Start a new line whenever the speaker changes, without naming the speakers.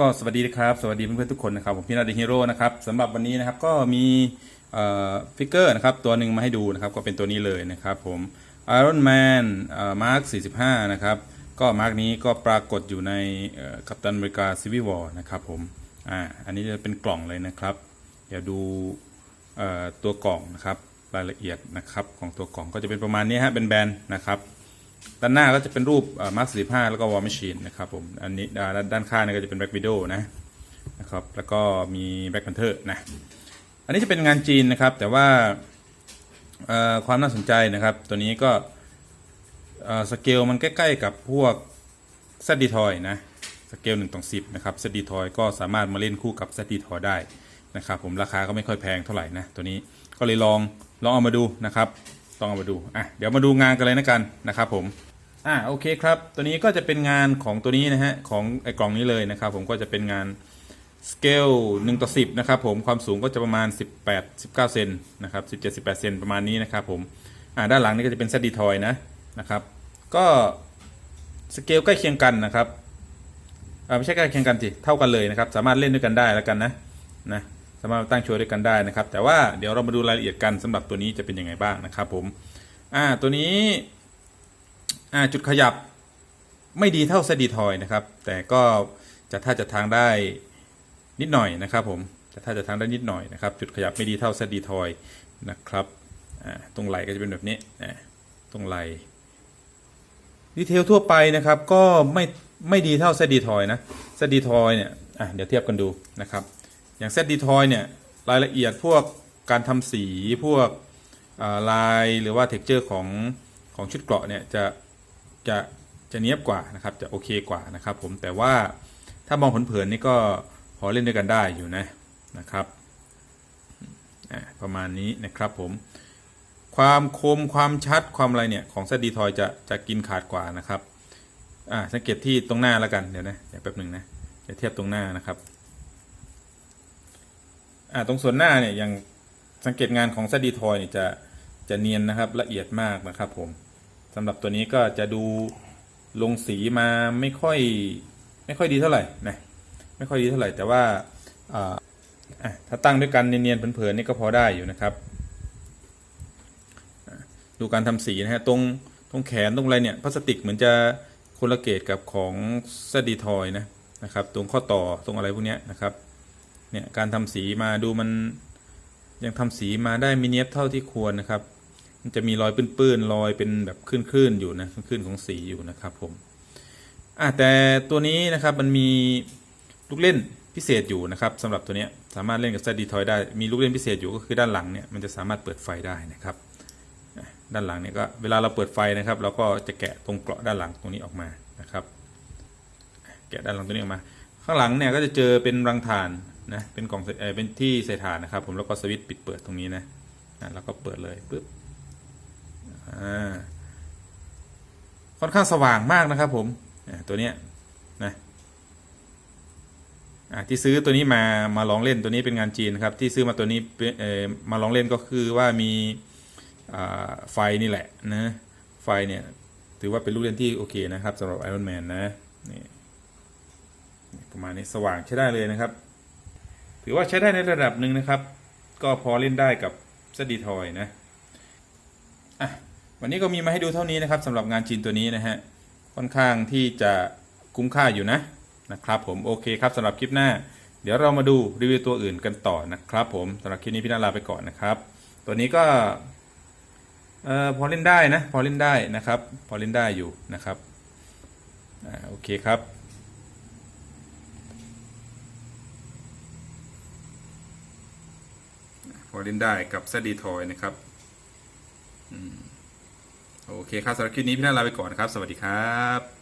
ก็สวัสดีนะครับ สวัสดีเพื่อนๆทุกคนนะครับผมพี่นาดีฮีโร่นะครับสำหรับวันนี้นะครับก็มีเอ่อฟิกเกอร์นะครับตัวหนึ่งมาให้ดูนะครับก็เป็นตัวนี้เลยนะครับผม Iron Man เอ่อมาร์ค45 นะครับก็มาร์คนี้ก็ปรากฏอยู่ในกัปตันอเมริกาซีวิวอร์นะครับผมอ่าอันนี้จะเป็นกล่องเลยนะครับ เดี๋ยวดูเอ่อตัวกล่องนะครับรายละเอียดนะครับของตัวกล่องก็จะเป็นประมาณนี้ฮะเป็นแบนนะครับ ด้านหน้าก็จะเป็นรูปมาร์คสี่ห้าแล้วก็วอล m มชชีนนะครับผมอันนี้ด้านด้านข้างนี่ก็จะเป็นแบ็กวิดโอนะนะครับแล้วก็มีแบ็ก p พนเทอร์นะอันนี้จะเป็นงานจีนนะครับ แต่ว่าความน่าสนใจนะครับ ตัวนี้ก็สเกลมันใกล้ ๆ กับพวกซดีทอยนะสเกล1ต่อ10นะครับซดีทอยก็สามารถมาเล่นคู่กับซดีทอยได้นะครับผมราคาก็ไม่ค่อยแพงเท่าไหร่นะตัวนี้ก็เลยลองลองเอามาดูนะครับ ต้องเอามาดูอะเดี๋ยวมาดูงานกันเลยนะกันนะครับผมอ่าโอเคครับตัวนี้ก็จะเป็นงานของตัวนี้นะฮะของไอ้กล่องนี้เลยนะครับผมก็จะเป็นงานสเกล1ต่อ10นะครับผมความสูงก็จะประมาณ 18 19เซนนะครับ17 18เซนประมาณนี้นะครับผมอ่าด้านหลังนี่ก็จะเป็นซดีทอยนะนะครับ ก็สเกลใกล้เคียงกันนะครับอ่าไม่ใช่ใกล้เคียงกันสิเท่ากันเลยนะครับ สามารถเล่นด้วยกันได้แล้วกันนะนะามารถตั้งโชว์ด้วยกันได้นะครับ แต่ว่าเดี๋ยวเรามาดูรายละเอียดกันสำหรับตัวนี้จะเป็นยังไงบ้างนะครับผมอ่าตัวนี้อ่าจุดขยับไม่ดีเท่าเซดีทอยนะครับ แต่ก็จะถ้าจะทางได้นิดหน่อยนะครับผมจะถ้าจะทางได้นิดหน่อยนะครับ จุดขยับไม่ดีเท่าเซดีทอยนะครับอ่าตรงไหลก็จะเป็นแบบนี้อ่าตรงไหลดีเทลทั่วไปนะครับก็ไม่ไม่ดีเท่าเซดีทอยนะเซดีทอยเนี่ยอะเดี๋ยวเทียบกันดูนะครับ อย่างเซตดีทอยเนี่ยรายละเอียดพวกการทำสีพวกลายหรือว่าเท็กเจอร์ของของชุดเกราะเนี่ยจะจะจะเนี้ยบกว่านะครับจะโอเคกว่านะครับผมแต่ว่าถ้ามองเผินๆนี่ก็พอเล่นด้วยกันได้อยู่นะนะครับประมาณนี้นะครับผมความคมความชัดความอะไรเนี่ยของเซดีทอยจะจะกินขาดกว่านะครับอ่าสังเกตที่ตรงหน้าแล้วกันเดี๋ยวนะเดี๋ยวแป๊บหนึ่งนะจะเทียบตรงหน้านะครับ อ่าตรงส่วนหน้าเนี่ยอย่างสังเกตงานของซดีทอยเนี่ยจะจะเนียนนะครับละเอียดมากนะครับผมสำหรับตัวนี้ก็จะดูลงสีมาไม่ค่อยไม่ค่อยดีเท่าไหร่นะไม่ค่อยดีเท่าไหร่ แต่ว่าอ่าอะถ้าตั้งด้วยกันเนียนๆเผินๆนี่ก็พอได้อยู่นะครับ ดูการทำสีนะฮะตรงตรงแขนตรงอะไรเนี่ยพลาสติกเหมือนจะคนละเกตกับของซดีทอยนะนะครับ ตรงข้อต่อตรงอะไรพวกนี้นะครับ เนี่ยการทำสีมาดูมันยังทำสีมาได้มิเนียบเท่าที่ควรนะครับ มันจะมีรอยปื้นๆรอยเป็นแบบคลื่นๆอยู่นะคลื่นของสีอยู่นะครับผมอะแต่ตัวนี้นะครับมันมีลูกเล่นพิเศษอยู่นะครับสำหรับตัวเนี้ยสามารถเล่นกับ z d ทอยได้มีลูกเล่นพิเศษอยู่ก็คือด้านหลังเนี่ยมันจะสามารถเปิดไฟได้นะครับ ด้านหลังเนี่ยก็เวลาเราเปิดไฟนะครับ เราก็จะแกะตรงเกราะด้านหลังตรงนี้ออกมานะครับ แกะด้านหลังตัวนี้ออกมา ข้างหลังเนี่ยก็จะเจอเป็นรังถ่าน นะเป็นกล่องเอ่อเป็นที่ใส่ถ่านนะครับ ผมแล้วก็สวิตช์ปิดเปิดตรงนี้นะอะแล้วก็เปิดเลยปึ๊บอ่าค่อนข้างสว่างมากนะครับ ผมอ่าตัวเนี้ยนะอ่าที่ซื้อตัวนี้มามาลองเล่นตัวนี้เป็นงานจีนครับ ที่ซื้อมาตัวนี้เอ่อมาลองเล่นก็คือว่ามีอ่าไฟนี่แหละนะไฟเนี่ยถือว่าเป็นลูกเล่นที่โอเคนะครับสำหรับ Iron Man นะนี่ประมาณนี้สว่างใช้ได้เลยนะครับ ถือว่าใช้ได้ในระดับหนึ่งนะครับ ก็พอเล่นได้กับสดีทอยนะอะวันนี้ก็มีมาให้ดูเท่านี้นะครับสำหรับงานจีนตัวนี้นะฮะค่อนข้างที่จะคุ้มค่าอยู่นะนะครับผมโอเคครับสำหรับคลิปหน้า เดี๋ยวเรามาดูรีวิวตัวอื่นกันต่อนะครับผมสำหรับคลิปนี้พี่นาลาไปก่อนนะครับ ตัวนี้ก็เอ่อพอเล่นได้นะ พอเล่นได้นะครับ พอเล่นได้อยู่นะครับอ่าโอเคครับ พอเล่นได้กับแซดีทอยนะครับโอเคครับสำหรับคลิปนี้พี่นาลาไปก่อนนะครับ สวัสดีครับ